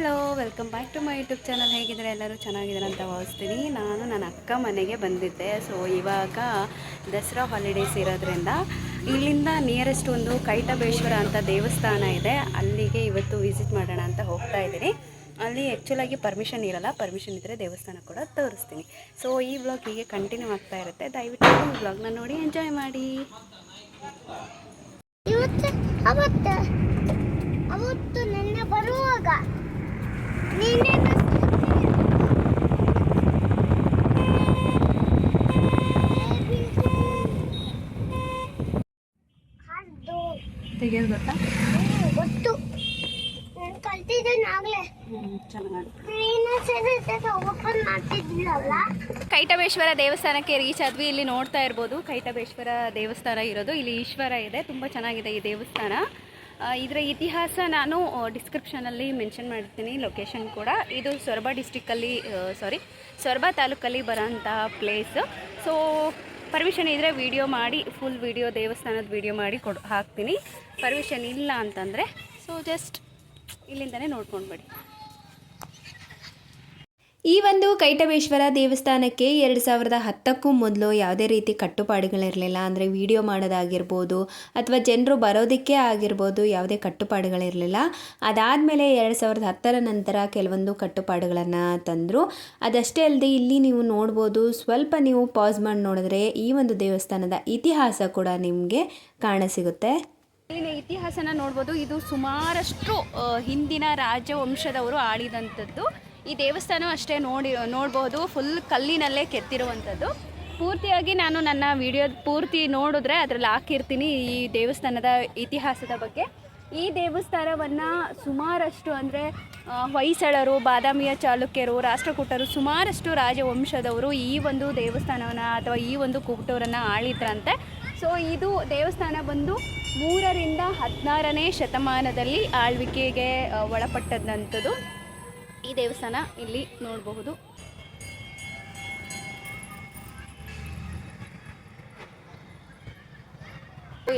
Hello welcome back to my YouTube channel ಹೇಗಿದ್ದಾರೆ? ಎಲ್ಲರೂ ಚೆನ್ನಾಗಿದ್ದಾರೆ ಅಂತ ಭಾವಿಸ್ತೀನಿ. ನಾನು ನನ್ನ ಅಕ್ಕ ಮನೆಗೆ ಬಂದಿದ್ದೆ. ಸೊ ಇವಾಗ ದಸರಾ ಹಾಲಿಡೇಸ್ ಇರೋದ್ರಿಂದ ಇಲ್ಲಿಂದ ನಿಯರೆಸ್ಟ್ ಒಂದು ಕೈಟಬೇಶ್ವರ ಅಂತ ದೇವಸ್ಥಾನ ಇದೆ. ಅಲ್ಲಿಗೆ ಇವತ್ತು ವಿಸಿಟ್ ಮಾಡೋಣ ಅಂತ ಹೋಗ್ತಾ ಇದ್ದೀನಿ. ಅಲ್ಲಿ ಆ್ಯಕ್ಚುಲಾಗಿ ಪರ್ಮಿಷನ್ ಇರಲ್ಲ. ಪರ್ಮಿಷನ್ ಇದ್ದರೆ ದೇವಸ್ಥಾನ ಕೂಡ ತೋರಿಸ್ತೀನಿ. ಸೊ ಈ ವ್ಲಾಗ್ ಹೀಗೆ ಕಂಟಿನ್ಯೂ ಆಗ್ತಾ ಇರುತ್ತೆ. ದಯವಿಟ್ಟು ಈ ವ್ಲಾಗ್ನ ನೋಡಿ ಎಂಜಾಯ್ ಮಾಡಿ. ಅವತ್ತು ಅವತ್ತು ನೆನ್ನೆ ಬರುವಾಗ ತೆಗೆಯೋದು ಗೊತ್ತಾ? ಗೊತ್ತು. ಕಲ್ತಿದ್ದೇನೆ ಆಗ್ಲೇ. ಕೈಟಬೇಶ್ವರ ದೇವಸ್ಥಾನಕ್ಕೆ ರೀಚ್ ಆದ್ವಿ. ಇಲ್ಲಿ ನೋಡ್ತಾ ಇರ್ಬೋದು ಕೈಟಬೇಶ್ವರ ದೇವಸ್ಥಾನ ಇರೋದು. ಇಲ್ಲಿ ಈಶ್ವರ ಇದೆ. ತುಂಬ ಚೆನ್ನಾಗಿದೆ ಈ ದೇವಸ್ಥಾನ. ಇದರ ಇತಿಹಾಸ ನಾನು ಡಿಸ್ಕ್ರಿಪ್ಷನಲ್ಲಿ ಮೆನ್ಷನ್ ಮಾಡ್ತೀನಿ ಲೊಕೇಶನ್ ಕೂಡ. ಇದು ಸೊರಬ ಡಿಸ್ಟಿಕ್ಕಲ್ಲಿ ಸಾರಿ ಸೊರಬ ತಾಲೂಕಲ್ಲಿ ಬರೋಂಥ ಪ್ಲೇಸ್ ಸೊ ಪರ್ಮಿಷನ್ ಇದ್ದರೆ ವಿಡಿಯೋ ಮಾಡಿ ಫುಲ್ ವೀಡಿಯೋ ದೇವಸ್ಥಾನದ ವೀಡಿಯೋ ಮಾಡಿ ಕೊಡು, ಹಾಕ್ತೀನಿ. ಪರ್ಮಿಷನ್ ಇಲ್ಲ ಅಂತಂದರೆ ಸೊ ಜಸ್ಟ್ ಇಲ್ಲಿಂದನೇ ನೋಡ್ಕೊಂಡು ಬಿಡಿ ಈ ಒಂದು ಕೈಟಬೇಶ್ವರ ದೇವಸ್ಥಾನಕ್ಕೆ ಎರಡು ಸಾವಿರದ ಹತ್ತಕ್ಕೂ ಮೊದಲು ಯಾವುದೇ ರೀತಿ ಕಟ್ಟುಪಾಡುಗಳಿರಲಿಲ್ಲ. ಅಂದರೆ ವಿಡಿಯೋ ಮಾಡೋದಾಗಿರ್ಬೋದು ಅಥವಾ ಜನರು ಬರೋದಕ್ಕೆ ಆಗಿರ್ಬೋದು ಯಾವುದೇ ಕಟ್ಟುಪಾಡುಗಳಿರಲಿಲ್ಲ. ಅದಾದಮೇಲೆ ಎರಡು ಸಾವಿರದ ಹತ್ತರ ನಂತರ ಕೆಲವೊಂದು ಕಟ್ಟುಪಾಡುಗಳನ್ನು ತಂದರು. ಅದಷ್ಟೇ ಅಲ್ಲದೆ ಇಲ್ಲಿ ನೀವು ನೋಡ್ಬೋದು ಸ್ವಲ್ಪ ನೀವು ಪಾಸ್ ಮಾಡಿ ನೋಡಿದ್ರೆ ಈ ಒಂದು ದೇವಸ್ಥಾನದ ಇತಿಹಾಸ ಕೂಡ ನಿಮಗೆ ಕಾಣಸಿಗುತ್ತೆ. ಇಲ್ಲಿನ ಇತಿಹಾಸನ ನೋಡ್ಬೋದು. ಇದು ಸುಮಾರಷ್ಟು ಹಿಂದಿನ ರಾಜವಂಶದವರು ಆಳಿದಂಥದ್ದು. ಈ ದೇವಸ್ಥಾನ ಅಷ್ಟೇ ನೋಡಿ, ನೋಡ್ಬೋದು ಫುಲ್ ಕಲ್ಲಿನಲ್ಲೇ ಕೆತ್ತಿರುವಂಥದ್ದು. ಪೂರ್ತಿಯಾಗಿ ನಾನು ನನ್ನ ವಿಡಿಯೋ ಪೂರ್ತಿ ನೋಡಿದ್ರೆ ಅದರಲ್ಲಿ ಹಾಕಿರ್ತೀನಿ ಈ ದೇವಸ್ಥಾನದ ಇತಿಹಾಸದ ಬಗ್ಗೆ. ಈ ದೇವಸ್ಥಾನವನ್ನು ಸುಮಾರಷ್ಟು ಅಂದರೆ ಹೊಯ್ಸಳರು, ಬಾದಾಮಿಯ ಚಾಲುಕ್ಯರು, ರಾಷ್ಟ್ರಕೂಟರು, ಸುಮಾರಷ್ಟು ರಾಜವಂಶದವರು ಈ ಒಂದು ದೇವಸ್ಥಾನವನ್ನು ಅಥವಾ ಈ ಒಂದು ಕುಟೂರನ್ನು ಆಳಿದ್ರಂತೆ. ಸೊ ಇದು ದೇವಸ್ಥಾನ ಬಂದು ಮೂರರಿಂದ ಹದಿನಾರನೇ ಶತಮಾನದಲ್ಲಿ ಆಳ್ವಿಕೆಗೆ ಒಳಪಟ್ಟದಂಥದ್ದು ಈ ದೇವಸ್ಥಾನ ಇಲ್ಲಿ ನೋಡಬಹುದು.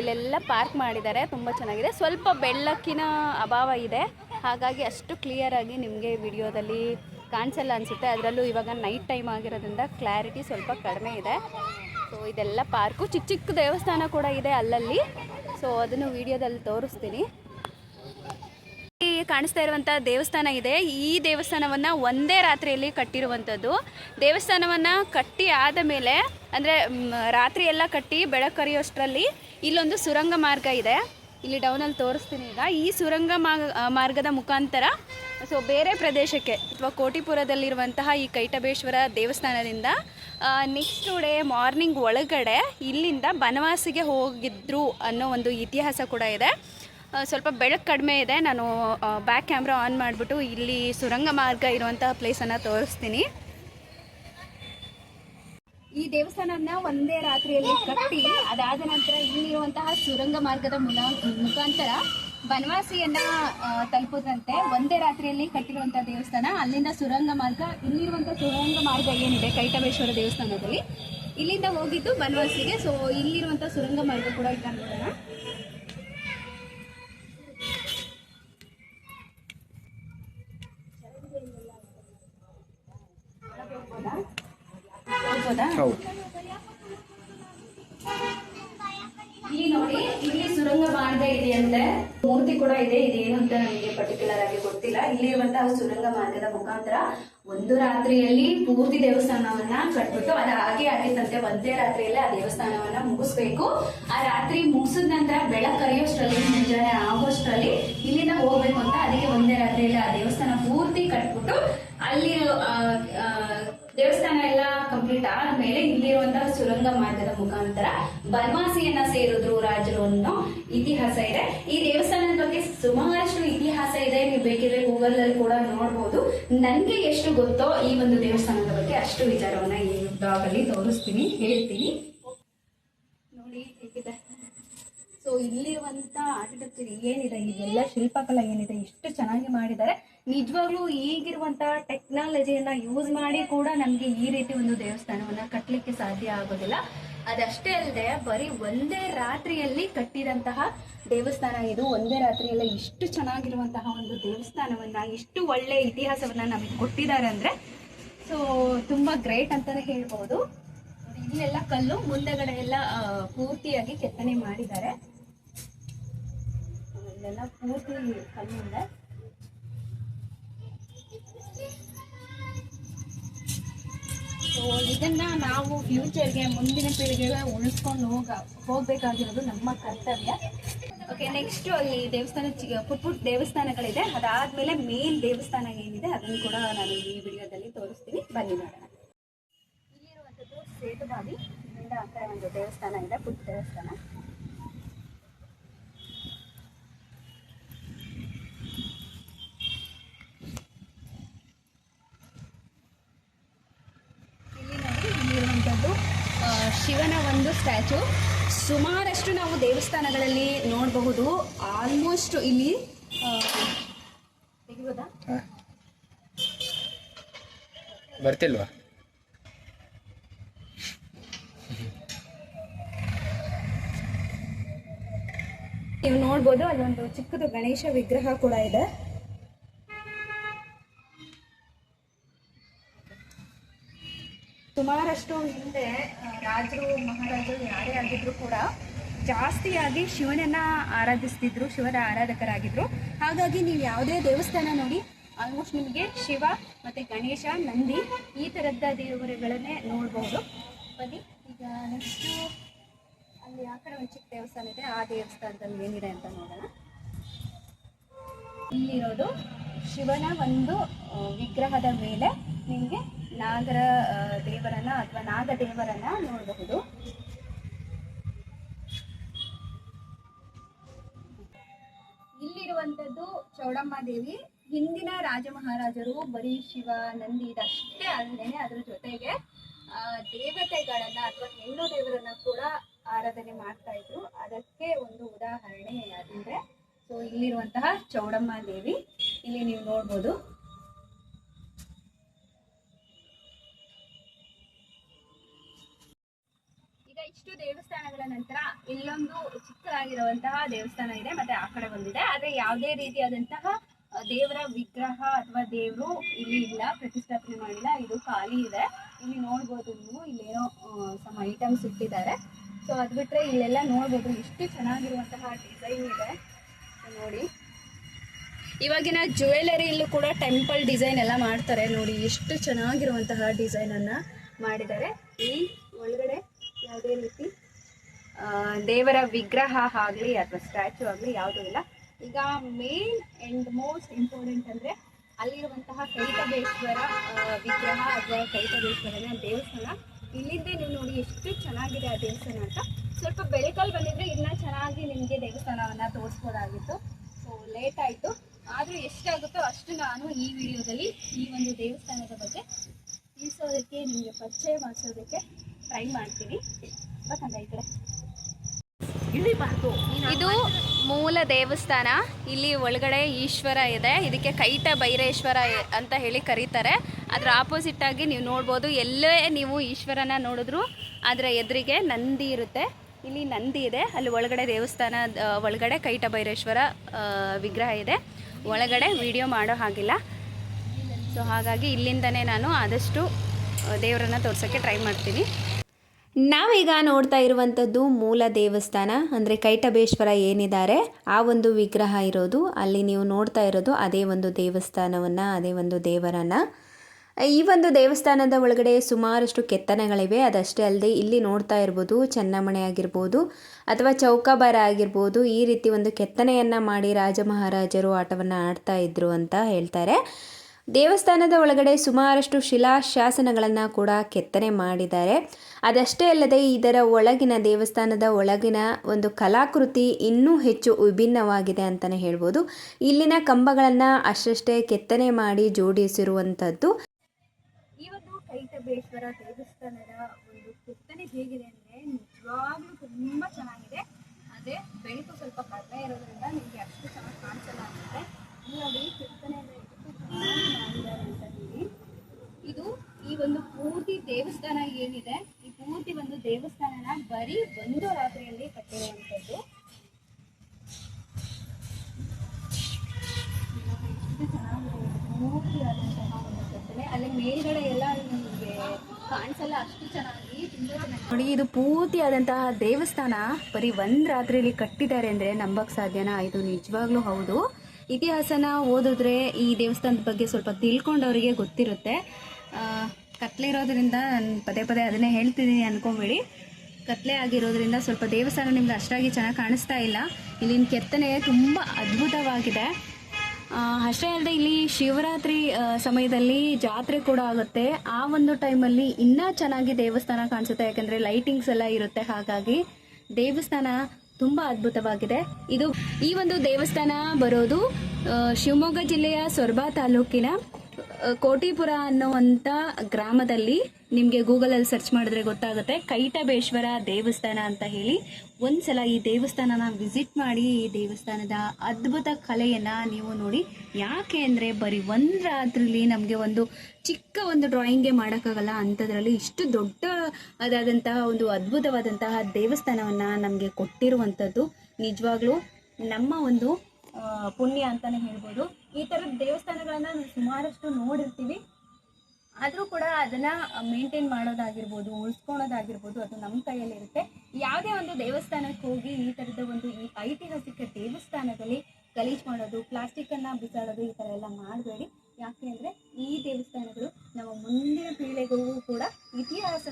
ಇಲ್ಲೆಲ್ಲ ಪಾರ್ಕ್ ಮಾಡಿದ್ದಾರೆ, ತುಂಬ ಚೆನ್ನಾಗಿದೆ. ಸ್ವಲ್ಪ ಬೆಳ್ಳಕ್ಕಿನ ಅಭಾವ ಇದೆ. ಹಾಗಾಗಿ ಅಷ್ಟು ಕ್ಲಿಯರ್ ಆಗಿ ನಿಮಗೆ ವಿಡಿಯೋದಲ್ಲಿ ಕಾಣಿಸಲ್ಲ ಅನಿಸುತ್ತೆ. ಅದರಲ್ಲೂ ಇವಾಗ ನೈಟ್ ಟೈಮ್ ಆಗಿರೋದ್ರಿಂದ ಕ್ಲಾರಿಟಿ ಸ್ವಲ್ಪ ಕಡಿಮೆ ಇದೆ. ಸೊ ಇದೆಲ್ಲ ಪಾರ್ಕು, ಚಿಕ್ಕ ಚಿಕ್ಕ ದೇವಸ್ಥಾನ ಕೂಡ ಇದೆ ಅಲ್ಲಲ್ಲಿ. ಸೊ ಅದನ್ನು ವಿಡಿಯೋದಲ್ಲಿ ತೋರಿಸ್ತೀನಿ. ಕಾಣಿಸ್ತಾ ಇರುವಂಥ ದೇವಸ್ಥಾನ ಇದೆ. ಈ ದೇವಸ್ಥಾನವನ್ನು ಒಂದೇ ರಾತ್ರಿಯಲ್ಲಿ ಕಟ್ಟಿರುವಂಥದ್ದು ದೇವಸ್ಥಾನವನ್ನು ಕಟ್ಟಿ ಆದ ಮೇಲೆ, ಅಂದರೆ ರಾತ್ರಿ ಎಲ್ಲ ಕಟ್ಟಿ ಬೆಳಕರಿಯೋಷ್ಟರಲ್ಲಿ ಇಲ್ಲೊಂದು ಸುರಂಗ ಮಾರ್ಗ ಇದೆ. ಇಲ್ಲಿ ಡೌನಲ್ಲಿ ತೋರಿಸ್ತೀನಿ ಈಗ. ಈ ಸುರಂಗ ಮಾರ್ಗದ ಮುಖಾಂತರ, ಸೊ ಬೇರೆ ಪ್ರದೇಶಕ್ಕೆ, ಅಥವಾ ಕೋಟಿಪುರದಲ್ಲಿರುವಂತಹ ಈ ಕೈಟಬೇಶ್ವರ ದೇವಸ್ಥಾನದಿಂದ ನೆಕ್ಸ್ಟ್ ಡೇ ಮಾರ್ನಿಂಗ್ ಒಳಗಡೆ ಇಲ್ಲಿಂದ ಬನವಾಸಿಗೆ ಹೋಗಿದ್ರು ಅನ್ನೋ ಒಂದು ಇತಿಹಾಸ ಕೂಡ ಇದೆ. ಸ್ವಲ್ಪ ಬೆಳಕು ಕಡಿಮೆ ಇದೆ. ನಾನು ಬ್ಯಾಕ್ ಕ್ಯಾಮ್ರಾ ಆನ್ ಮಾಡಿಬಿಟ್ಟು ಇಲ್ಲಿ ಸುರಂಗ ಮಾರ್ಗ ಇರುವಂತಹ ಪ್ಲೇಸನ್ನು ತೋರಿಸ್ತೀನಿ. ಈ ದೇವಸ್ಥಾನನ ಒಂದೇ ರಾತ್ರಿಯಲ್ಲಿ ಕಟ್ಟಿ, ಅದಾದ ನಂತರ ಇಲ್ಲಿರುವಂತಹ ಸುರಂಗ ಮಾರ್ಗದ ಮುಖಾಂತರ ಬನವಾಸಿಯನ್ನ ತಲುಪದಂತೆ ಒಂದೇ ರಾತ್ರಿಯಲ್ಲಿ ಕಟ್ಟಿರುವಂತಹ ದೇವಸ್ಥಾನ. ಅಲ್ಲಿಂದ ಸುರಂಗ ಮಾರ್ಗ, ಇಲ್ಲಿರುವಂತಹ ಸುರಂಗ ಮಾರ್ಗ ಏನಿದೆ ಕೈಟಮೇಶ್ವರ ದೇವಸ್ಥಾನದಲ್ಲಿ, ಇಲ್ಲಿಂದ ಹೋಗಿದ್ದು ಬನವಾಸಿಗೆ ಸೊ ಇಲ್ಲಿರುವಂತಹ ಸುರಂಗ ಮಾರ್ಗ ಕೂಡ ಈಗ ಇಲ್ಲಿ ನೋಡಿ ಇಲ್ಲಿ ಸುರಂಗ ಮಾರ್ಗ ಇದೆಯಂತೆ ಮೂರ್ತಿ ಕೂಡ ಇದೆ ಇದೇನು ಅಂತ ನಮಗೆ ಪರ್ಟಿಕ್ಯುಲರ್ ಆಗಿ ಗೊತ್ತಿಲ್ಲ. ಇಲ್ಲಿರುವಂತಹ ಸುರಂಗ ಮಾರ್ಗದ ಮುಖಾಂತರ ಒಂದು ರಾತ್ರಿಯಲ್ಲಿ ಪೂರ್ತಿ ದೇವಸ್ಥಾನವನ್ನ ಕಟ್ಬಿಟ್ಟು ಅದ ಹಾಗೆ ಆಗಿತ್ತಂತೆ ಒಂದೇ ರಾತ್ರಿಯಲ್ಲಿ ಆ ದೇವಸ್ಥಾನವನ್ನ ಮುಗಿಸ್ಬೇಕು. ಆ ರಾತ್ರಿ ಮುಗಿಸಿದ ನಂತರ ಬೆಳಕರಿಯೋಷ್ಟರಲ್ಲಿ ಮುಂಜಾನೆ ಆಗೋಷ್ಟರಲ್ಲಿ ಇಲ್ಲಿಂದ ಹೋಗ್ಬೇಕು ಅಂತ. ಅದಕ್ಕೆ ಒಂದೇ ರಾತ್ರಿಯಲ್ಲಿ ಆ ದೇವಸ್ಥಾನ ಪೂರ್ತಿ ಕಟ್ಬಿಟ್ಟು ಅಲ್ಲಿ ದೇವಸ್ಥಾನ ಎಲ್ಲ ಕಂಪ್ಲೀಟ್ ಆದ್ಮೇಲೆ ಇಲ್ಲಿರುವಂತಹ ಸುರಂಗ ಮಾರ್ಗದ ಮುಖಾಂತರ ಬರ್ಮಾಸಿಯನ್ನ ಸೇರಿದ್ರು ರಾಜರು ಅನ್ನೋ ಇತಿಹಾಸ ಇದೆ. ಈ ದೇವಸ್ಥಾನದ ಬಗ್ಗೆ ಸುಮಾರಷ್ಟು ಇತಿಹಾಸ ಇದೆ. ನೀವು ಬೇಕಿದ್ರೆ ಗೂಗಲ್ ಅಲ್ಲಿ ಕೂಡ ನೋಡ್ಬೋದು. ನನ್ಗೆ ಎಷ್ಟು ಗೊತ್ತೋ ಈ ಒಂದು ದೇವಸ್ಥಾನದ ಬಗ್ಗೆ ಅಷ್ಟು ವಿಚಾರವನ್ನ ಈ ಬ್ಲಾಗ್ ತೋರಿಸ್ತೀನಿ, ಹೇಳ್ತೀನಿ. ನೋಡಿ ಹೇಗಿದೆ. ಸೊ ಇಲ್ಲಿರುವಂತ ಆರ್ಕಿಟೆಕ್ಚರ್ ಏನಿದೆ? ಇದೆಲ್ಲ ಶಿಲ್ಪಕಲಾ ಏನಿದೆ? ಎಷ್ಟು ಚೆನ್ನಾಗಿ ಮಾಡಿದ್ದಾರೆ. ನಿಜವಾಗ್ಲೂ ಈಗಿರುವಂತ ಟೆಕ್ನಾಲಜಿಯನ್ನ ಯೂಸ್ ಮಾಡಿ ಕೂಡ ನಮಗೆ ಈ ರೀತಿ ಒಂದು ದೇವಸ್ಥಾನವನ್ನ ಕಟ್ಟಲಿಕ್ಕೆ ಸಾಧ್ಯ ಆಗೋದಿಲ್ಲ. ಅದಷ್ಟೇ ಅಲ್ಲದೆ ಬರೀ ಒಂದೇ ರಾತ್ರಿಯಲ್ಲಿ ಕಟ್ಟಿದಂತಹ ದೇವಸ್ಥಾನ ಇದು. ಒಂದೇ ರಾತ್ರಿಯಲ್ಲಿ ಇಷ್ಟು ಚೆನ್ನಾಗಿರುವಂತಹ ಒಂದು ದೇವಸ್ಥಾನವನ್ನ ಇಷ್ಟು ಒಳ್ಳೆ ಇತಿಹಾಸವನ್ನ ನಮಗೆ ಕೊಟ್ಟಿದ್ದಾರೆ ಅಂದ್ರೆ ಸೊ ತುಂಬಾ ಗ್ರೇಟ್ ಅಂತಾನೆ ಹೇಳ್ಬೋದು. ನೋಡಿ, ಇಲ್ಲೆಲ್ಲ ಕಲ್ಲು ಮುಂದೆಗಡೆ ಎಲ್ಲ ಪೂರ್ತಿಯಾಗಿ ಕೆತ್ತನೆ ಮಾಡಿದ್ದಾರೆ. ಇಲ್ಲೆಲ್ಲ ಪೂರ್ತಿ ಕಲ್ಲಿಂದ ಸೊ ಇದನ್ನ ನಾವು ಫ್ಯೂಚರ್ಗೆ ಮುಂದಿನ ಪೀಳಿಗೆಗೆ ಉಳಿಸ್ಕೊಂಡು ಹೋಗ, ಹೋಗ್ಬೇಕಾಗಿರೋದು ನಮ್ಮ ಕರ್ತವ್ಯ. ಓಕೆ ನೆಕ್ಸ್ಟ್ ಅಲ್ಲಿ ದೇವಸ್ಥಾನ ಪುಟ್ ಪುಟ್ ದೇವಸ್ಥಾನಗಳಿದೆ. ಅದಾದ್ಮೇಲೆ ಮೇನ್ ದೇವಸ್ಥಾನ ಏನಿದೆ, ಅದನ್ನು ಕೂಡ ನಾನು ಈ ವಿಡಿಯೋದಲ್ಲಿ ತೋರಿಸ್ತೀನಿ. ಬನ್ನಿ ನೋಡೋಣ. ಇಲ್ಲಿರುವಂತದ್ದು ಸೇತುಬಾವಿ, ಇಲ್ಲಿಂದ ಆ ಒಂದು ದೇವಸ್ಥಾನ ಇದೆ, ಪುಟ್ ದೇವಸ್ಥಾನ ಇಲ್ಲಿ ನೋಡಿ ಇಲ್ಲಿರುವಂಥದ್ದು ಆ, ಶಿವನ ಒಂದು ಸ್ಟ್ಯಾಚು ಸುಮಾರಷ್ಟು ನಾವು ದೇವಸ್ಥಾನಗಳಲ್ಲಿ ನೋಡಬಹುದು. ಆಲ್ಮೋಸ್ಟ್ ಇಲ್ಲಿ ಬರ್ತಿಲ್ವಾ? ನೀವು ನೋಡ್ಬೋದು ಅಲ್ಲೊಂದು ಚಿಕ್ಕದು ಗಣೇಶ ವಿಗ್ರಹ ಕೂಡ ಇದೆ. ಸುಮಾರಷ್ಟು ಹಿಂದೆ ರಾಜರು, ಮಹಾರಾಜರು ಯಾರೇ ಆಗಿದ್ರು ಕೂಡ ಜಾಸ್ತಿಯಾಗಿ ಶಿವನನ್ನ ಆರಾಧಿಸ್ತಿದ್ರು, ಶಿವನ ಆರಾಧಕರಾಗಿದ್ರು. ಹಾಗಾಗಿ ನೀವು ಯಾವುದೇ ದೇವಸ್ಥಾನ ನೋಡಿ ಆಲ್ಮೋಸ್ಟ್ ನಿಮಗೆ ಶಿವ ಮತ್ತೆ ಗಣೇಶ, ನಂದಿ ಈ ಥರದ ದೇವರುಗಳನ್ನೇ ನೋಡಬಹುದು ಬನ್ನಿ, ಈಗ ನೆಕ್ಸ್ಟು ಅಲ್ಲಿ ಆ ಕಡೆ ಒಂದು ಚಿಕ್ಕ ದೇವಸ್ಥಾನ ಇದೆ, ಆ ದೇವಸ್ಥಾನದಲ್ಲಿ ಏನಿದೆ ಅಂತ ನೋಡೋಣ. ಇಲ್ಲಿರೋದು ಶಿವನ ಒಂದು ವಿಗ್ರಹದ ಮೇಲೆ ನಿಮಗೆ ನಾಗರ ದೇವರನ್ನ ಅಥವಾ ನಾಗದೇವರನ್ನ ನೋಡಬಹುದು. ಇಲ್ಲಿರುವಂತದ್ದು ಚೌಡಮ್ಮ ದೇವಿ. ಹಿಂದಿನ ರಾಜ ಮಹಾರಾಜರು ಬರೀ ಶಿವ, ನಂದಿ ಇದಷ್ಟೇ ಅಲ್ಲದೆ ಅದ್ರ ಜೊತೆಗೆ ದೇವತೆಗಳನ್ನ ಅಥವಾ ಹೆಣ್ಣು ದೇವರನ್ನ ಕೂಡ ಆರಾಧನೆ ಮಾಡ್ತಾ ಇದ್ರು. ಅದಕ್ಕೆ ಒಂದು ಉದಾಹರಣೆ ಅಂದ್ರೆ ಸೊ, ಇಲ್ಲಿರುವಂತಹ ಚೌಡಮ್ಮ ದೇವಿ. ಇಲ್ಲಿ ನೀವು ನೋಡ್ಬೋದು. ನಂತರ ಇಲ್ಲೊಂದು ಚಿಕ್ಕದಾಗಿರುವಂತಹ ದೇವಸ್ಥಾನ ಇದೆ, ಮತ್ತೆ ಆ ಕಡೆ ಬಂದಿದೆ. ಆದ್ರೆ ಯಾವುದೇ ರೀತಿಯಾದಂತಹ ದೇವರ ವಿಗ್ರಹ ಅಥವಾ ದೇವರು ಇಲ್ಲಿ ಇಲ್ಲ, ಪ್ರತಿಷ್ಠಾಪನೆ ಮಾಡಿಲ್ಲ, ಇದು ಖಾಲಿ ಇದೆ. ಇಲ್ಲಿ ನೋಡ್ಬೋದು ನೀವು, ಇಲ್ಲೇನೋ ಸಮ ಐಟಮ್ಸ್ ಇಟ್ಟಿದ್ದಾರೆ. ಸೊ ಅದು ಬಿಟ್ರೆ ಇಲ್ಲೆಲ್ಲ ನೋಡ್ಬೋದು. ಎಷ್ಟು ಚೆನ್ನಾಗಿರುವಂತಹ ಡಿಸೈನ್ ಇದೆ. ನೋಡಿ. ಇವಾಗಿನ ಜ್ಯುವೆಲರಿಯಲ್ಲೂ ಕೂಡ ಟೆಂಪಲ್ ಡಿಸೈನ್ ಎಲ್ಲ ಮಾಡ್ತಾರೆ. ನೋಡಿ ಎಷ್ಟು ಚೆನ್ನಾಗಿರುವಂತಹ ಡಿಸೈನ್ ಅನ್ನ ಮಾಡಿದ್ದಾರೆ ಈ ಒಳಗಡೆ ಯಾವುದೇ ರೀತಿ ಆ, ದೇವರ ವಿಗ್ರಹ ಆಗಲಿ ಅಥವಾ ಸ್ಟ್ಯಾಚು ಆಗಲಿ ಯಾವುದೂ ಇಲ್ಲ. ಈಗ ಮೇನ್ ಆ್ಯಂಡ್ ಮೋಸ್ಟ್ ಇಂಪಾರ್ಟೆಂಟ್ ಅಂದರೆ ಅಲ್ಲಿರುವಂತಹ ಕೈತಬೇಶ್ವರ ವಿಗ್ರಹ ಅಥವಾ ಕೈತಬೇಶ್ವರನ ದೇವಸ್ಥಾನ. ಇಲ್ಲಿದ್ದೇ ನೀವು ನೋಡಿ ಎಷ್ಟು ಚೆನ್ನಾಗಿದೆ ಆ ದೇವಸ್ಥಾನ ಅಂತ. ಸ್ವಲ್ಪ ಬೆಳಕಲ್ಲಿ ಬಂದಿದ್ರೆ ಇನ್ನೂ ಚೆನ್ನಾಗಿ ನಿಮಗೆ ದೇವಸ್ಥಾನವನ್ನು ತೋರಿಸ್ಬೋದಾಗಿತ್ತು. ಸೊ ಲೇಟ್ ಆಯಿತು. ಆದರೂ ಎಷ್ಟಾಗುತ್ತೋ ಅಷ್ಟು ನಾನು ಈ ವಿಡಿಯೋದಲ್ಲಿ ಈ ಒಂದು ದೇವಸ್ಥಾನದ ಬಗ್ಗೆ ತಿಳಿಸೋದಕ್ಕೆ, ನಿಮಗೆ ಪರಿಚಯ ಮಾಡಿಸೋದಕ್ಕೆ ಟ್ರೈ ಮಾಡ್ತೀನಿ. ಬಟ್ ಈ ಕಡೆ. ಇದು ಮೂಲ ದೇವಸ್ಥಾನ. ಇಲ್ಲಿ ಒಳಗಡೆ ಈಶ್ವರ ಇದೆ. ಇದಕ್ಕೆ ಕೈಟ ಬೈರೇಶ್ವರ ಅಂತ ಹೇಳಿ ಕರೀತಾರೆ. ಅದರ ಆಪೋಸಿಟ್ ಆಗಿ ನೀವು ನೋಡ್ಬೋದು ಎಲ್ಲೇ ನೀವು ಈಶ್ವರನ ನೋಡಿದ್ರು ಅದರ ಎದುರಿಗೆ ನಂದಿ ಇರುತ್ತೆ. ಇಲ್ಲಿ ನಂದಿ ಇದೆ. ಅಲ್ಲಿ ಒಳಗಡೆ ದೇವಸ್ಥಾನ ಒಳಗಡೆ ಕೈಟ ಬೈರೇಶ್ವರ ವಿಗ್ರಹ ಇದೆ. ಒಳಗಡೆ ವಿಡಿಯೋ ಮಾಡೋ ಹಾಗಿಲ್ಲ. ಸೊ ಹಾಗಾಗಿ ಇಲ್ಲಿಂದನೇ ನಾನು ಆದಷ್ಟು ದೇವರನ್ನು ದೇವರನ್ನ ತೋರ್ಸೋಕ್ಕೆ ಟ್ರೈ ಮಾಡ್ತೀನಿ. ನಾವೀಗ ನೋಡ್ತಾ ಇರುವಂಥದ್ದು ಮೂಲ ದೇವಸ್ಥಾನ, ಅಂದರೆ ಕೈಟಬೇಶ್ವರ ಏನಿದ್ದಾರೆ, ಆ ಒಂದು ವಿಗ್ರಹ ಇರೋದು. ಅಲ್ಲಿ ನೀವು ನೋಡ್ತಾ ಇರೋದು ಅದೇ ಒಂದು ದೇವಸ್ಥಾನವನ್ನು, ಅದೇ ಒಂದು ದೇವರನ್ನು. ಈ ಒಂದು ದೇವಸ್ಥಾನದ ಒಳಗಡೆ ಸುಮಾರಷ್ಟು ಕೆತ್ತನೆಗಳಿವೆ. ಅದಷ್ಟೇ ಅಲ್ಲದೆ ಇಲ್ಲಿ ನೋಡ್ತಾ ಇರ್ಬೋದು, ಚೆನ್ನಮಣೆ ಆಗಿರ್ಬೋದು, ಅಥವಾ ಚೌಕಾಬಾರ ಆಗಿರ್ಬೋದು, ಈ ರೀತಿ ಒಂದು ಕೆತ್ತನೆಯನ್ನು ಮಾಡಿ ರಾಜ ಮಹಾರಾಜರು ಆಟವನ್ನು ಆಡ್ತಾ ಇದ್ರು ಅಂತ ಹೇಳ್ತಾರೆ. ದೇವಸ್ಥಾನದ ಒಳಗಡೆ ಸುಮಾರಷ್ಟು ಶಿಲಾಶಾಸನಗಳನ್ನು ಕೂಡ ಕೆತ್ತನೆ ಮಾಡಿದ್ದಾರೆ. ಅದಷ್ಟೇ ಅಲ್ಲದೆ ಇದರ ಒಳಗಿನ ದೇವಸ್ಥಾನದ ಒಳಗಿನ ಒಂದು ಕಲಾಕೃತಿ ಇನ್ನೂ ಹೆಚ್ಚು ವಿಭಿನ್ನವಾಗಿದೆ ಅಂತಲೇ ಹೇಳ್ಬೋದು. ಇಲ್ಲಿನ ಕಂಬಗಳನ್ನು ಅಷ್ಟಷ್ಟೇ ಕೆತ್ತನೆ ಮಾಡಿ ಜೋಡಿಸಿರುವಂಥದ್ದು. ಈ ಒಂದು ಕೈತಬೇಶ್ವರ ದೇವಸ್ಥಾನದ ಒಂದು ಕೆತ್ತನೆ ಹೇಗಿದೆ ಅಂದರೆ ನಿಜವಾಗ್ಲೂ ತುಂಬ ಚೆನ್ನಾಗಿದೆ. ಅದೇ ಬೆಳಕು ಸ್ವಲ್ಪ ಕಡಿಮೆ ಇರೋದ್ರಿಂದ ನಿಮಗೆ ಅಷ್ಟು ಚೆನ್ನಾಗಿ ಕಾಣಿಸಲ್ಲ ಅನ್ಸುತ್ತೆ. ಇಲ್ಲಿ ನೋಡಿ ಕೆತ್ತನೆ ಎಲ್ಲ ಎಷ್ಟು ಚೆನ್ನಾಗಿ ಮಾಡಿದ್ದಾರೆ ಅಂತ ಹೇಳಿ ಇದು ಈ ಒಂದು ಪೂರ್ತಿ ದೇವಸ್ಥಾನ ಏನಿದೆ ಈ ಪೂರ್ತಿ ಒಂದು ದೇವಸ್ಥಾನನ ಬರೀ ಒಂದು ರಾತ್ರಿಯಲ್ಲಿ ಕಟ್ಟಿರುವಂಥದ್ದು. ನೋಡಿ ಇದು ಪೂರ್ತಿಯಾದಂತಹ ದೇವಸ್ಥಾನ. ಬರೀ ಒಂದ್ ರಾತ್ರಿಯಲ್ಲಿ ಕಟ್ಟಿದ್ದಾರೆ ಅಂದ್ರೆ ನಂಬಕ್ ಸಾಧ್ಯನಾ? ಇದು ನಿಜವಾಗ್ಲೂ ಹೌದು. ಇತಿಹಾಸನ ಓದಿದ್ರೆ ಈ ದೇವಸ್ಥಾನದ ಬಗ್ಗೆ ಸ್ವಲ್ಪ ತಿಳ್ಕೊಂಡವರಿಗೆ ಗೊತ್ತಿರುತ್ತೆ. ಆ, ಕತ್ಲೆ ಇರೋದ್ರಿಂದ ನಾನು ಪದೇ ಪದೇ ಅದನ್ನೇ ಹೇಳ್ತಿದ್ದೀನಿ ಅನ್ಕೊಂಬೇಡಿ. ಕತ್ಲೆ ಆಗಿರೋದ್ರಿಂದ ಸ್ವಲ್ಪ ದೇವಸ್ಥಾನ ನಿಮ್ಗೆ ಅಷ್ಟಾಗಿ ಚೆನ್ನಾಗಿ ಕಾಣಿಸ್ತಾ ಇಲ್ಲ. ಇಲ್ಲಿನ ಕೆತ್ತನೆ ತುಂಬ ಅದ್ಭುತವಾಗಿದೆ. ಅಷ್ಟೇ ಅಲ್ಲದೆ ಇಲ್ಲಿ ಶಿವರಾತ್ರಿ ಸಮಯದಲ್ಲಿ ಜಾತ್ರೆ ಕೂಡ ಆಗುತ್ತೆ. ಆ ಒಂದು ಟೈಮಲ್ಲಿ ಇನ್ನೂ ಚೆನ್ನಾಗಿ ದೇವಸ್ಥಾನ ಕಾಣಿಸುತ್ತೆ. ಯಾಕಂದರೆ ಲೈಟಿಂಗ್ಸ್ ಎಲ್ಲ ಇರುತ್ತೆ. ಹಾಗಾಗಿ ದೇವಸ್ಥಾನ ತುಂಬ ಅದ್ಭುತವಾಗಿದೆ. ಇದು ಈ ಒಂದು ದೇವಸ್ಥಾನ ಬರೋದು ಶಿವಮೊಗ್ಗ ಜಿಲ್ಲೆಯ ಸೊರಬ ತಾಲೂಕಿನ ಕೋಟಿಪುರ ಅನ್ನುವಂಥ ಗ್ರಾಮದಲ್ಲಿ ನಿಮಗೆ ಗೂಗಲಲ್ಲಿ ಸರ್ಚ್ ಮಾಡಿದ್ರೆ ಗೊತ್ತಾಗುತ್ತೆ. ಕೈಟಬೇಶ್ವರ ದೇವಸ್ಥಾನ ಅಂತ ಹೇಳಿ. ಒಂದ್ಸಲ ಈ ದೇವಸ್ಥಾನನ ವಿಸಿಟ್ ಮಾಡಿ, ಈ ದೇವಸ್ಥಾನದ ಅದ್ಭುತ ಕಲೆಯನ್ನು ನೀವು ನೋಡಿ, ಯಾಕೆ ಅಂದರೆ ಬರೀ ಒಂದು ರಾತ್ರಿಲಿ ನಮಗೆ ಒಂದು ಚಿಕ್ಕ ಒಂದು ಡ್ರಾಯಿಂಗ್ಗೆ ಮಾಡೋಕ್ಕಾಗಲ್ಲ ಅಂಥದ್ರಲ್ಲಿ ಇಷ್ಟು ದೊಡ್ಡ ಅದಾದಂತಹ ಒಂದು ಅದ್ಭುತವಾದಂತಹ ದೇವಸ್ಥಾನವನ್ನು ನಮಗೆ ಕೊಟ್ಟಿರುವಂಥದ್ದು ನಿಜವಾಗ್ಲೂ ನಮ್ಮ ಒಂದು ಪುಣ್ಯ ಅಂತಾನೆ ಹೇಳ್ಬೋದು. ಈ ಥರದ ದೇವಸ್ಥಾನಗಳನ್ನ ಸುಮಾರಷ್ಟು ನೋಡಿರ್ತೀವಿ. ಆದರೂ ಕೂಡ ಅದನ್ನ ಮೇಂಟೈನ್ ಮಾಡೋದಾಗಿರ್ಬೋದು, ಉಳಿಸ್ಕೊಳೋದಾಗಿರ್ಬೋದು ಅದು ನಮ್ಮ ಕೈಯಲ್ಲಿರುತ್ತೆ ಯಾವುದೇ ಒಂದು ದೇವಸ್ಥಾನಕ್ಕೆ ಹೋಗಿ ಈ ಥರದ ಒಂದು ಈ ಐತಿಹಾಸಿಕ ದೇವಸ್ಥಾನದಲ್ಲಿ ಗಲೀಜು ಮಾಡೋದು ಪ್ಲಾಸ್ಟಿಕ್ಕನ್ನು ಬಿಸಾಡೋದು ಈ ಥರ ಎಲ್ಲ ಮಾಡಬೇಡಿ. ಯಾಕೆ ಅಂದರೆ ಈ ದೇವಸ್ಥಾನಗಳು ನಮ್ಮ ಮುಂದಿನ ಪೀಳಿಗೆಗೂ ಕೂಡ ಇತಿಹಾಸ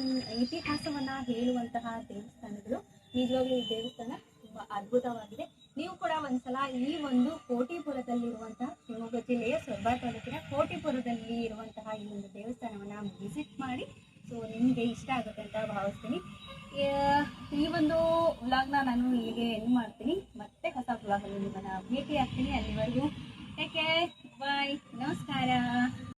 ಇತಿಹಾಸವನ್ನು ಹೇಳುವಂತಹ ದೇವಸ್ಥಾನಗಳು. ನಿಜವಾಗ್ಲೂ ಈ ದೇವಸ್ಥಾನ ತುಂಬ ಅದ್ಭುತವಾಗಿದೆ. ನೀವು ಕೂಡ ಒಂದ್ಸಲ ಈ ಒಂದು ಕೋಟಿಪುರದಲ್ಲಿರುವಂತಹ ಶಿವಮೊಗ್ಗ ಜಿಲ್ಲೆಯ ಸೊರಬ ತಾಲೂಕಿನ ಕೋಟಿಪುರದಲ್ಲಿ ಇರುವಂತಹ ಈ ಒಂದು ದೇವಸ್ಥಾನವನ್ನು ವಿಸಿಟ್ ಮಾಡಿ. ಸೊ ನಿಮಗೆ ಇಷ್ಟ ಆಗುತ್ತೆ ಅಂತ ಭಾವಿಸ್ತೀನಿ. ಈ ಒಂದು ವ್ಲಾಗ್ನ ನಾನು ಇಲ್ಲಿಗೆ ಎಂಡ್ ಮಾಡ್ತೀನಿ. ಮತ್ತೆ ಹೊಸ ವ್ಲಾಗಲ್ಲಿ ನಿಮ್ಮನ್ನು ಭೇಟಿ ಆಗ್ತೀನಿ ಅಲ್ಲಿವರೆಗೂ ಟೇಕ್ ಕೇರ್ ಬಾಯ್ ನಮಸ್ಕಾರ.